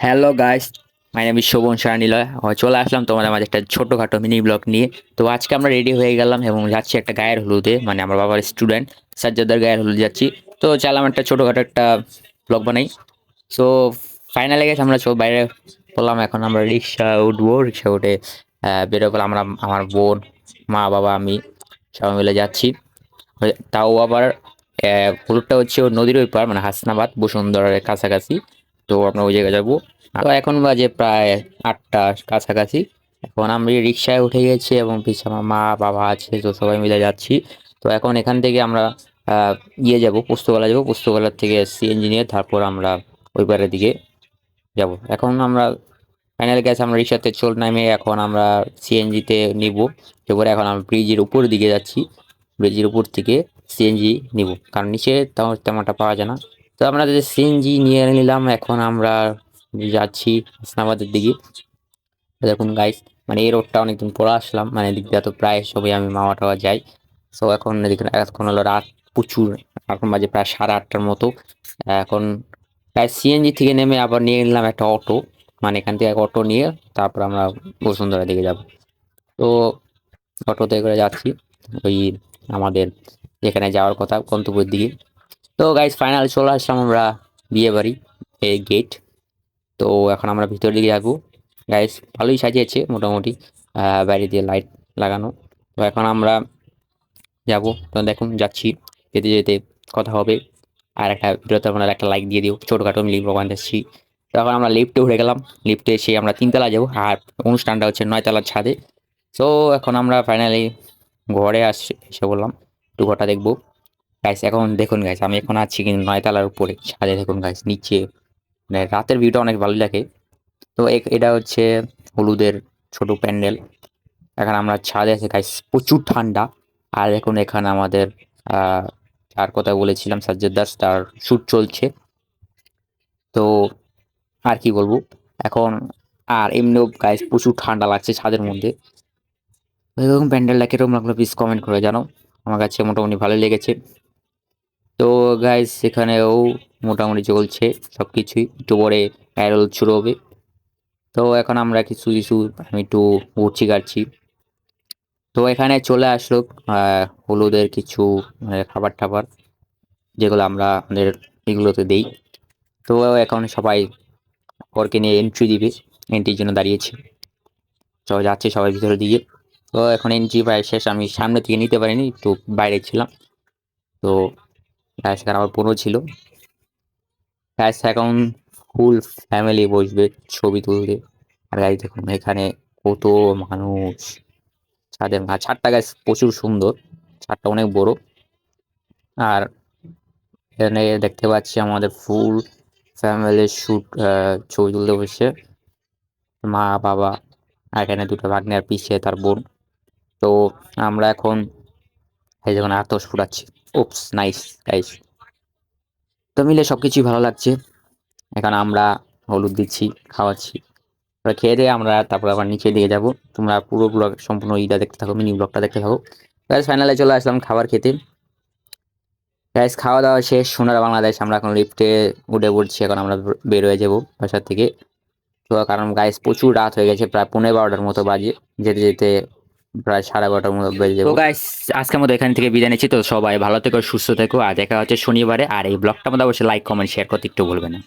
Hello guys my name Shovan সারানিলয় চলে আসলাম তোমাদের মাঝে একটা ছোটোখাটো মিনি ব্লগ নিয়ে। তো আজকে আমরা রেডি হয়ে গেলাম এবং যাচ্ছি একটা গায়ের হলুদে মানে আমার বাবার স্টুডেন্ট সাজ্জাদার গায়ের হলুদ যাচ্ছি। তো চাইলাম একটা ছোটোখাটো একটা ব্লগ বানাই। সো ফাইনালে গেছে আমরা সব বাইরে বললাম এখন আমরা রিক্সা উঠবো। রিক্সা উঠে আহ, বেরোবো আমরা আমার বোন মা বাবা আমি সবাই মিলে যাচ্ছি। তাও আবার হলুদটা হচ্ছে নদীর ওই পার মানে হাসনাবাদ বসুন্ধরার কাছাকাছি। তো আমরা ওই জায়গায় যাব। তো এখন বাজে প্রায় আটটা কাছাকাছি। এখন আমি রিক্সায় উঠে গেছি এবং পিছনে আমার মা, বাবা আছে, তো সবাই মিলে যাচ্ছি। তো এখন এখান থেকে আমরা ইয়ে যাব পোস্তগোলা যাব। পোস্তগোলার থেকে সিএনজি নিয়ে তারপর আমরা ওই পারের দিকে যাব। এখন আমরা ফাইনাল গেছে আমরা রিক্সাতে চল নামে এখন আমরা সিএনজিতে নিব। এবারে এখন আমরা ব্রিজের উপর দিকে যাচ্ছি। ব্রিজের উপর থেকে সিএনজি নিব। কারণ নিচে তেমন তেমনটা পাওয়া যায় না। তো আমরা যে সিএনজি নিয়ে নিলাম, এখন আমরা যাচ্ছি হাসনাবাদের দিকে। দেখুন গাইস মানে এই রোডটা অনেকদিন পরে আসলাম মানে এদিক দিয়ে তো প্রায় সবাই আমি মামা টাওয়া যাই। সো এখন এদিকে এখন হলো রাত প্রচুর, এখন বাজে প্রায় সাড়ে আটটার মতো। এখন প্রায় সিএনজি থেকে নেমে আবার নিয়ে নিলাম একটা অটো মানে এখান থেকে এক অটো নিয়ে তারপর আমরা বসুন্ধরা দিকে যাব। তো অটোতে করে যাচ্ছি, ওই আমাদের যেখানে যাওয়ার কথা গন্তব্যের দিকে। তো গাইজ ফাইনাল চলে আসলাম আমরা বিয়ে বাড়ি এই গেট তো এখন আমরা ভিতর দিকে যাব। গাইজ ভালোই সাজিয়েছে মোটামুটি বাইরে দিয়ে লাইট লাগানো। তো এখন আমরা যাব। তো দেখুন, যাচ্ছি। যেতে যেতে কথা হবে। আর একটা ভিডিওতে আপনারা একটা লাইক দিয়ে দিও। ছোটোখাটো আমি লিফ্ট বানাচ্ছি তো এখন আমরা লিফটে উঠে গেলাম। লিফটে এসে আমরা তিনতলা যাব। আর অনুষ্ঠানটা হচ্ছে নয়তলার ছাদে। তো এখন আমরা ফাইনালি ঘরে আসছি, এসে বললাম একটু ঘরটা দেখব। গাইস এখন দেখুন গাইস আমি এখন আছি কিন্তু নয়তলার উপরে। ছাদে দেখুন গাইস নিচে। মানে রাতের ভিউটা অনেক ভালো লাগে। তো এটা হচ্ছে হলুদের ছোট প্যান্ডেল। এখন আমরা ছাদে আছি গাইস প্রচুর ঠান্ডা। আর দেখুন এখানে আমাদের আহ যার কথা বলেছিলাম সাজ্জাদ দাস তার শ্যুট চলছে। তো আর কি বলব? এখন আর এমনিও গাইস প্রচুর ঠান্ডা লাগছে ছাদের মধ্যে। এরকম প্যান্ডেলটা কীরকম লাগল প্লিজ কমেন্ট করে জানাও। আমার কাছে মোটামুটি ভালো লেগেছে। তো গাইস এখানেও মোটামুটি চলছে সব কিছুই একটু পরে অ্যারোল শুরু হবে। তো এখন আমরা কিছু কিছু আমি একটু উঠছি কাটছি। তো এখানে চলে আসলো হলুদের কিছু মানে খাবার টাবার, যেগুলো আমরা আমাদের এগুলোতে দেই। তো এখন সবাই পরকে নিয়ে এন্ট্রি দিবে। এন্ট্রির জন্য দাঁড়িয়েছে। তো যাচ্ছে সবাই ভিতরে দিয়ে। তো এখন এন্ট্রি প্রায় শেষ। আমি সামনে থেকে নিতে পারিনি, একটু বাইরে ছিলাম। তো গাছ সেখানে আমার বোনও ছিল। গাছ এখন ফুল ফ্যামিলি বসবে ছবি তুলতে। আর গাছ দেখুন, এখানে কত মানুষ। ছাদের আর ছাদটা গাছ প্রচুর সুন্দর। ছাদটা অনেক বড়। আর এখানে দেখতে পাচ্ছি আমাদের ফুল ফ্যামিলির শ্যুট ছবি তুলতে বসে মা, বাবা এখানে দুটো ভাগ্নে আর পিছিয়ে তার বোন। তো আমরা এখন এই যখন আতস ফুটাচ্ছি। ওপস নাইস নাইস তো মিলে সব কিছুই ভালো লাগছে। এখন আমরা হলুদ দিচ্ছি, খাওয়াচ্ছি। এবার খেয়ে দিয়ে আমরা তারপর আবার নিচে দিয়ে যাব। তোমরা পুরো ব্লগ সম্পূর্ণ ইটা দেখতে থাকো মিনি ব্লগটা দেখতে থাকো। গ্যাস ফাইনালে চলে আসলাম খাবার খেতে। গ্যাস খাওয়া দাওয়া শেষ, সোনার বাংলাদেশ। আমরা এখন লিফটে উঠে পড়ছি, এখন আমরা বের হয়ে যাব বাসার থেকে। তো কারণ গাইস প্রচুর রাত হয়ে গেছে, প্রায় পনেরো বারোটার মতো বাজে। যেতে যেতে প্রায় সাড়ে বারোটার মতো বেজে যাব। আজকের মতো এখান থেকে বিদায় নিচ্ছি। তো সবাই ভালো থেকো, সুস্থ থেকো, আর দেখা হচ্ছে শনিবারে। আর এই ব্লগটা মধ্যে অবশ্যই লাইক কমেন্ট শেয়ার করতে একটু বলবে না।